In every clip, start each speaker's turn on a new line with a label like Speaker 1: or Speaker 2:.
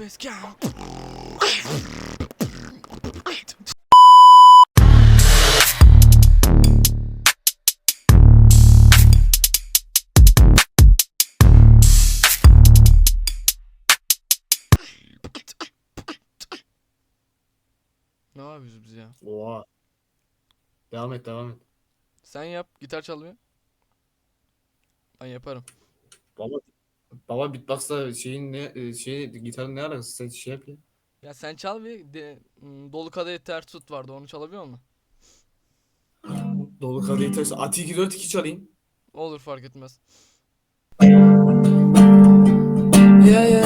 Speaker 1: best camp. Ne yapıyoruz biz ya?
Speaker 2: Oha. Devam et devam et.
Speaker 1: Sen yap, gitar çal bir. Ben yaparım.
Speaker 2: Baba Baba beatbox'la şeyin ne e, şey gitarın ne alakası sen şey yap ya.
Speaker 1: Ya sen çal bir de, hmm, dolu kadeh ters tut vardı onu çalabiliyor musun?
Speaker 2: Dolu kadehi ters. Ati 2 4 2 çalayım.
Speaker 1: Olur fark etmez.
Speaker 2: Yeah. Yeah.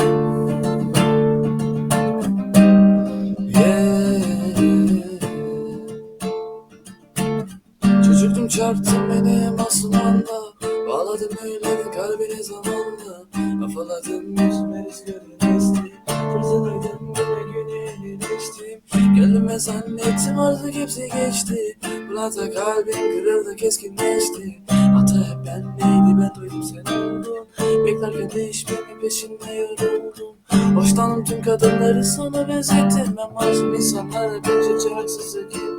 Speaker 2: Rüzgarın esti Fırtınaydım güne güne geçtim Gönlüme zannettim artık hepsi geçti Plata kalbim kırıldı keskinleşti Hata hep bendeydi ben duydum sen oldun Beklerken değişmemin peşinde yoruldum Hoşlandım tüm kadınları sana benzettim. Ben masum insanlara benzece haksızlık ettim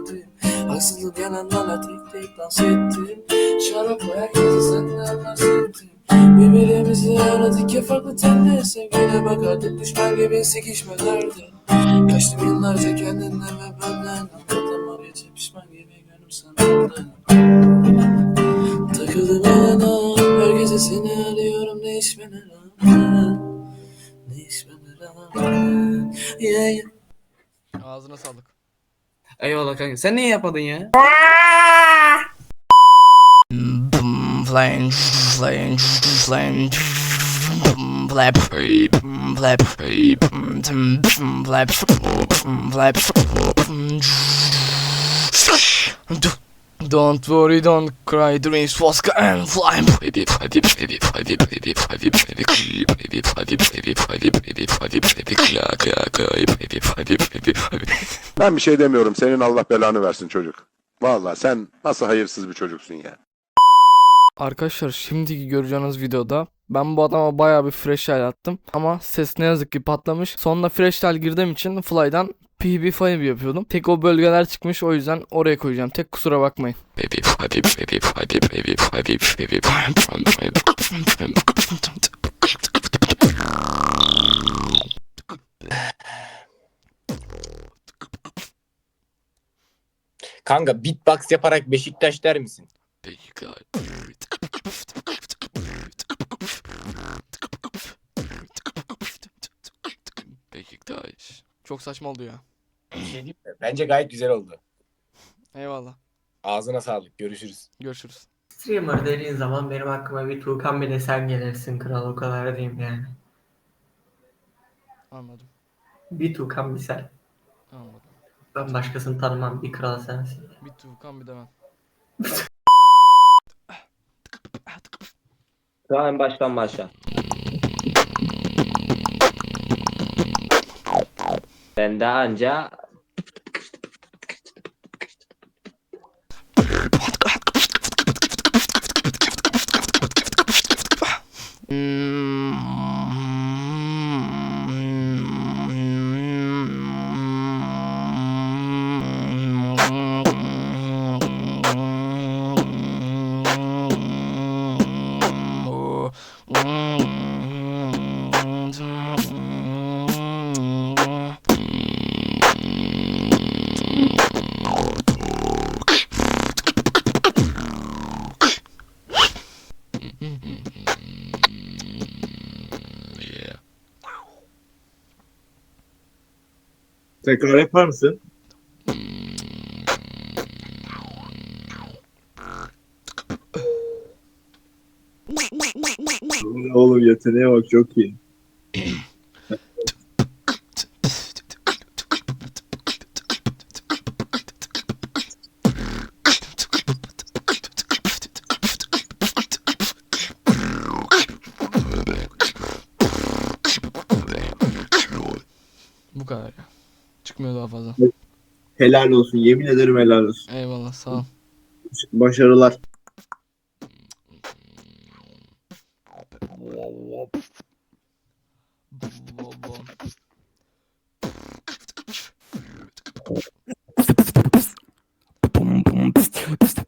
Speaker 2: Haksızlık yalanlarla tek tek dans ettim. Şarap o herkese senden bahsettim Birbirimizi aradık ya farklı tende Sevgiyle bakardık. Düşman gibi sekişmelerde Kaçtım yıllarca kendinden ve benden. Anlatamam gece pişman gibi gönlüm sanırdı. Takıldım yana Her gece seni arıyorum. Değişmene rağmen Değişmene rağmen yeah, yeah.
Speaker 1: Ağzına sağlık.
Speaker 2: Eyvallah kanka sen niye ya?
Speaker 1: Flap, flap, flap, flap. Don't worry, don't cry, dreams was and fly.
Speaker 3: Ben bir şey demiyorum. Senin Allah belanı versin çocuk. Vallahi sen nasıl hayırsız bir çocuksun ya.
Speaker 1: Arkadaşlar şimdiki göreceğiniz videoda ben bu adama bayağı bir freestyle attım ama ses ne yazık ki patlamış. Sonunda freestyle girdiğim için Fly'dan PB5 yapıyordum. Tek o bölgeler çıkmış o yüzden oraya koyacağım. Tek kusura bakmayın.
Speaker 4: Kanka beatbox yaparak Beşiktaş der misin?
Speaker 1: Beşiktaş. Çok saçma oldu ya.
Speaker 4: Bir şey diyeyim mi? Bence gayet güzel oldu.
Speaker 1: Eyvallah.
Speaker 4: Ağzına sağlık. Görüşürüz.
Speaker 1: Görüşürüz.
Speaker 5: Streamer dediğin zaman benim aklıma bir Tuğkan bir de sen gelirsin kral o kadar diyeyim yani.
Speaker 1: Anladım.
Speaker 5: Bir Tuğkan bir sen.
Speaker 1: Anladım.
Speaker 5: Ben başkasını tanımam bir kral sensin.
Speaker 1: Bir Tuğkan bir de ben.
Speaker 6: Tamam en baştan başla. Ben daha anca
Speaker 7: Tekrar yapar mısın? Oğlum yeteneğe bak çok iyi.
Speaker 1: Bu kadar ya çıkmıyor daha fazla.
Speaker 7: Helal olsun. Yemin ederim helal olsun.
Speaker 1: Eyvallah sağ ol.
Speaker 7: Başarılar.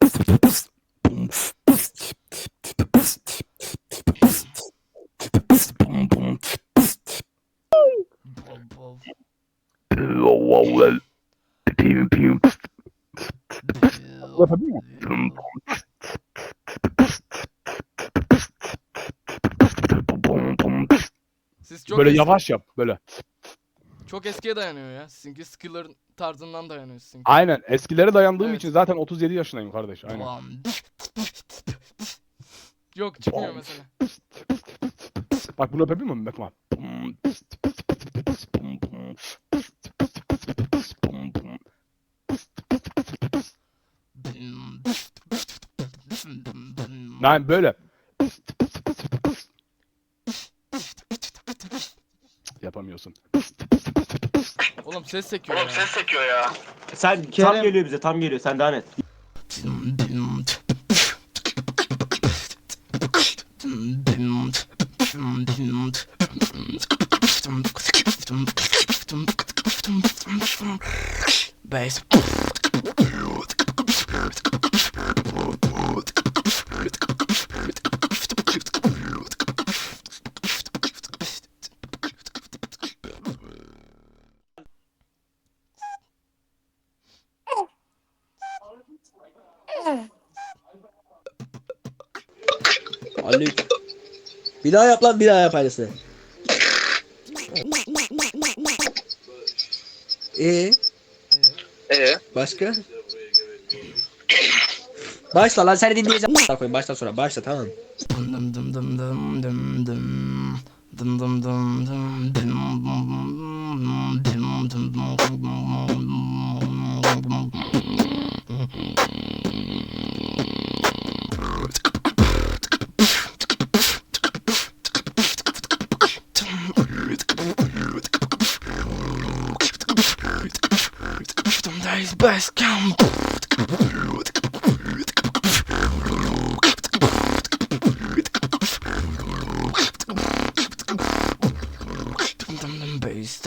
Speaker 6: Siz çok
Speaker 8: Böyle
Speaker 6: eski-
Speaker 8: yavaş yap böyle.
Speaker 6: Çok eskiye dayanıyor ya. Sizinki skiller'ın tarzından dayanıyor sizinki.
Speaker 8: Aynen. Eskilere dayandığım
Speaker 6: Evet.
Speaker 8: için zaten 37 yaşındayım kardeş. Aynen.
Speaker 6: Yok çıkmıyor mesela.
Speaker 8: Bak bunu yapabiliyor muyum? Bak bak. Yani böyle. Yapamıyorsun.
Speaker 6: Oğlum ses sekiyor ya.
Speaker 4: Sen tam geliyor bize tam geliyor sen devam et.
Speaker 6: Bass.
Speaker 9: Ali. Bir daha yap lan bir daha yap aynısını. Ee?
Speaker 10: Ee?
Speaker 9: Başka? Başla lan seni dinleyeceğim. Baştan sonra başla tamam.
Speaker 6: Dım dım dım dım dım dım. Dım dım dım dım dım. Dım dım Honda best camp. Dum dum bass,